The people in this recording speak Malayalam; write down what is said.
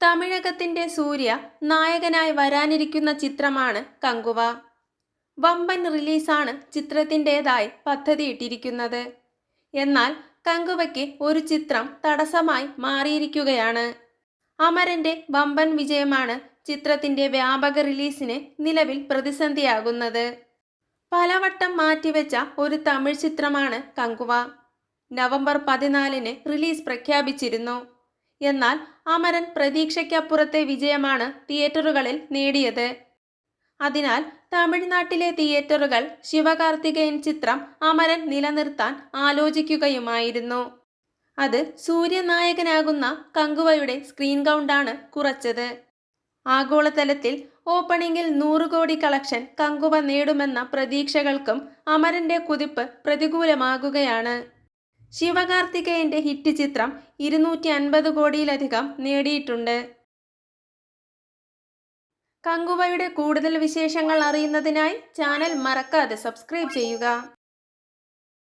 തമിഴകത്തിന്റെ സൂര്യ നായകനായി വരാനിരിക്കുന്ന ചിത്രമാണ് കങ്കുവ. വമ്പൻ റിലീസാണ് ചിത്രത്തിന്റെതായി പദ്ധതിയിട്ടിരിക്കുന്നത് എന്നാൽ കങ്കുവയ്ക്ക് ഒരു ചിത്രം തടസ്സമായി മാറിയിരിക്കുകയാണ്. അമരന്റെ വമ്പൻ വിജയമാണ് ചിത്രത്തിന്റെ വ്യാപക റിലീസിന് നിലവിൽ പ്രതിസന്ധിയാകുന്നത്. പലവട്ടം മാറ്റിവെച്ച ഒരു തമിഴ് ചിത്രമാണ് കങ്കുവ. നവംബർ പതിനാലിന് റിലീസ് പ്രഖ്യാപിച്ചിരുന്നു. എന്നാൽ അമരൻ പ്രതീക്ഷയ്ക്കപ്പുറത്തെ വിജയമാണ് തിയേറ്ററുകളിൽ നേടിയത്. അതിനാൽ തമിഴ്നാട്ടിലെ തിയേറ്ററുകൾ ശിവകാർത്തികേയൻ ചിത്രം അമരൻ നിലനിർത്താൻ ആലോചിക്കുകയുമായിരുന്നു. അത് സൂര്യനായകനാകുന്ന കങ്കുവയുടെ സ്ക്രീൻ കൗണ്ടാണ് കുറച്ചത്. ആഗോളതലത്തിൽ ഓപ്പണിംഗിൽ നൂറ് കോടി കളക്ഷൻ കങ്കുവ നേടുമെന്ന പ്രതീക്ഷകൾക്കും അമരന്റെ കുതിപ്പ് പ്രതികൂലമാകുകയാണ്. ശിവകാർത്തികേയന്റെ ഹിറ്റ് ചിത്രം ഇരുന്നൂറ്റി അൻപത് കോടിയിലധികം നേടിയിട്ടുണ്ട്. കങ്കുവയുടെ കൂടുതൽ വിശേഷങ്ങൾ അറിയുന്നതിനായി ചാനൽ മറക്കാതെ സബ്സ്ക്രൈബ് ചെയ്യുക.